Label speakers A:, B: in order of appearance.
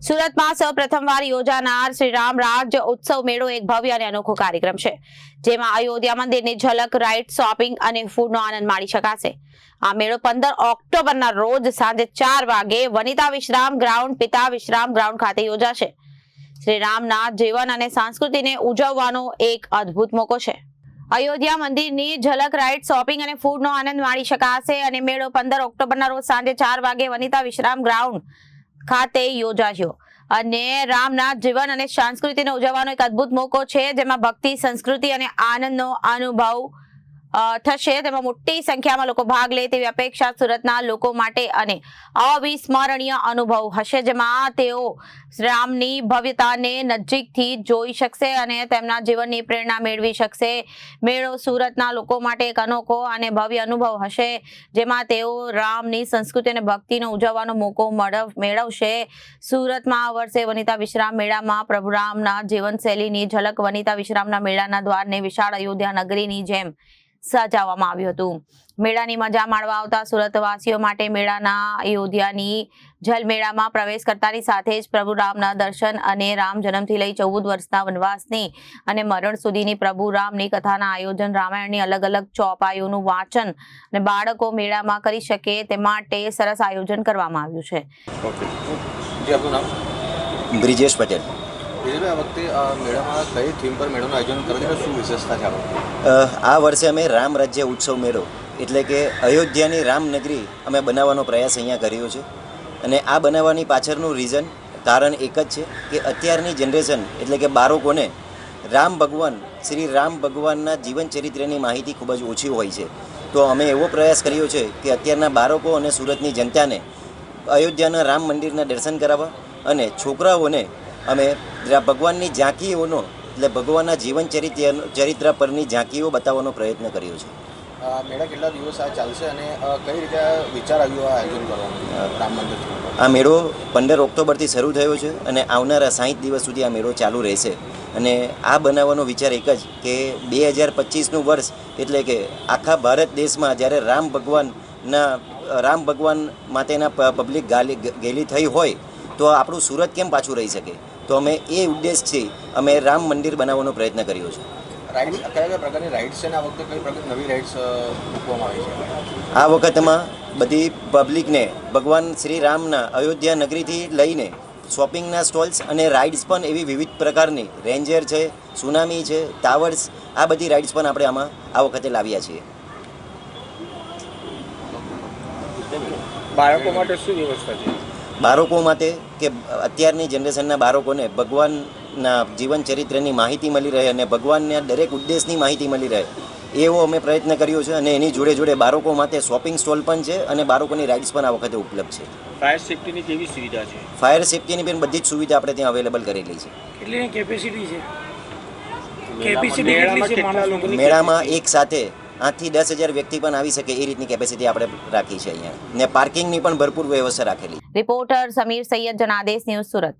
A: સુરતમાં સૌ પ્રથમવાર યોજાનાર શ્રી રામ રાજ્ય ઉત્સવ મેળો એક ભવ્ય અને અનોખો કાર્યક્રમ છે, જેમાં અયોધ્યા મંદિરની ઝલક, રાઇડ, શોપિંગ અને ફૂડનો આનંદ માણી શકાશે. આ મેળો પંદર ઓક્ટોબરના રોજ સાંજે ચાર વાગે વનિતા વિશ્રામ ગ્રાઉન્ડ, પિતા વિશ્રામ ગ્રાઉન્ડ ખાતે યોજાશે. શ્રી રામના જીવન અને સંસ્કૃતિને ઉજવવાનો એક અદ્ભુત મોકો છે. અયોધ્યા મંદિરની ઝલક, રાઇડ, શોપિંગ અને ફૂડનો આનંદ માણી શકાશે અને મેળો પંદર ઓક્ટોબરના રોજ સાંજે ચાર વાગે વનિતા વિશ્રામ ગ્રાઉન્ડ ખાતે યોજાયો. અને રામનાથ જીવન અને સંસ્કૃતિને ઉજવવાનો એક અદ્ભુત મોકો છે, જેમાં ભક્તિ, સંસ્કૃતિ અને આનંદનો અનુભવ થશે. તેમાં મોટી સંખ્યામાં લોકો ભાગ લે તેવી અપેક્ષા સુરતના લોકો માટે અને અવિસ્મરણીય અનુભવ હશે, જેમાં તેઓ રામની ભવ્યતાને નજીકથી જોઈ શકશે અને તેમના જીવનની પ્રેરણા મેળવી શકશે. મેળો સુરતના લોકો માટે એક અનોખો અને ભવ્ય અનુભવ હશે, જેમાં તેઓ રામની સંસ્કૃતિ અને ભક્તિનો ઉજવવાનો મોકો મળવ- મેળવશે. સુરતમાં આ વર્ષે વનિતા વિશ્રામ મેળામાં પ્રભુ રામના જીવનશૈલીની ઝલક વનિતા વિશ્રામના મેળાના દ્વારને વિશાળ અયોધ્યા નગરીની જેમ સજાવવામાં આવ્યું હતું. મેળાની મજા માણવા આવતા સુરતવાસીઓ માટે મેળાના અયોધ્યાની જલમેળામાં પ્રવેશ કરતાની સાથે જ પ્રભુ રામના દર્શન અને રામ જન્મથી લઈ ચૌદ વર્ષના વનવાસની અને મરણ સુધીની પ્રભુ રામની કથાના આયોજન રામાયણની અલગ અલગ ચોપાઈઓનું વાંચન અને બાળકો મેળામાં કરી શકે તે માટે સરસ આયોજન કરવામાં આવ્યું છે.
B: બ્રિજેશ પટેલ.
C: આ વખતે મેળામાં કઈ થીમ પર મેળાનું આયોજન કરે છે શું વિશેષતા છે આ
B: વર્ષે અમે રામ રાજ્ય ઉત્સવ મેળો. એટલે કે અયોધ્યાની રામનગરી અમે બનાવવાનો પ્રયાસ અહીંયા કર્યો છે. અને આ બનાવવાની પાછળનું રીઝન કારણ એક જ છે કે અત્યારની જનરેશન એટલે કે બાળકોને રામ ભગવાન, શ્રી રામ ભગવાનના જીવન ચરિત્રની માહિતી ખૂબ જ ઓછી હોય છે. તો અમે એવો પ્રયાસ કર્યો છે કે અત્યારના બાળકો અને સુરતની જનતાને અયોધ્યાના રામ મંદિરના દર્શન કરાવવા અને છોકરાઓને અમે ભગવાનની ઝાંકીઓનો એટલે ભગવાનના જીવન ચરિત્ર ચરિત્ર પરની ઝાંકીઓ બતાવવાનો પ્રયત્ન કર્યો છે.
C: મેળા કેટલા દિવસ આ ચાલશે અને કઈ રીતે વિચાર આવ્યો આ આયોજન કરવાનું રામ મંદિર
B: આ મેળો પંદર ઓક્ટોબરથી શરૂ થયો છે અને આવનારા સાહીઠ દિવસ સુધી આ મેળો ચાલુ રહેશે. અને આ બનાવવાનો વિચાર એક જ કે બે હજાર પચીસનું વર્ષ એટલે કે આખા ભારત દેશમાં જ્યારે રામ ભગવાનના રામ ભગવાન માટેના પબ્લિક ગાલી ગેલી થઈ હોય તો આપણું સુરત કેમ પાછું રહી શકે? તો અમે એ ઉદ્દેશથી અમે રામ મંદિર બનાવવાનો પ્રયત્ન કર્યો છે.
C: આ
B: વખતમાં બધી પબ્લિકને ભગવાન શ્રી રામના અયોધ્યા નગરીથી લઈને શોપિંગના સ્ટોલ્સ અને રાઇડ્સ પણ એવી વિવિધ પ્રકારની રેન્જર છે સુનામી છે ટાવર્સ આ બધી રાઇડ્સ પણ આપણે આમાં આ વખતે લાવ્યા છીએ.
D: બાળકો માટે શું વ્યવસ્થા છે?
B: બાળકો માટે કે અત્યારની જનરેશનના બાળકોને ભગવાનના જીવન ચરિત્રની માહિતી મળી રહે અને ભગવાનના દરેક ઉદ્દેશની માહિતી મળી રહે એવો અમે પ્રયત્ન કર્યો છે અને એની જોડે જોડે બાળકો માટે શોપિંગ સ્ટોલ પણ છે અને બાળકોની રાઇડ્સ પણ આ વખતે ઉપલબ્ધ છે.
D: ફાયર સેફ્ટીની કેવી સુવિધા છે?
B: ફાયર સેફ્ટીની પણ બધી જ સુવિધા આપણે ત્યાં અવેલેબલ કરેલી છે.
E: કેટલી કેપેસિટી છે?
B: મેળામાં એક સાથે આઠથી દસ હજાર વ્યક્તિ પણ આવી શકે એ રીતની કેપેસિટી આપણે રાખી છે અહીંયા. ને પાર્કિંગની પણ ભરપૂર વ્યવસ્થા રાખેલી
A: રિપોર્ટર સમીર સૈયદ જનાદેશ ન્યૂઝ સુરત.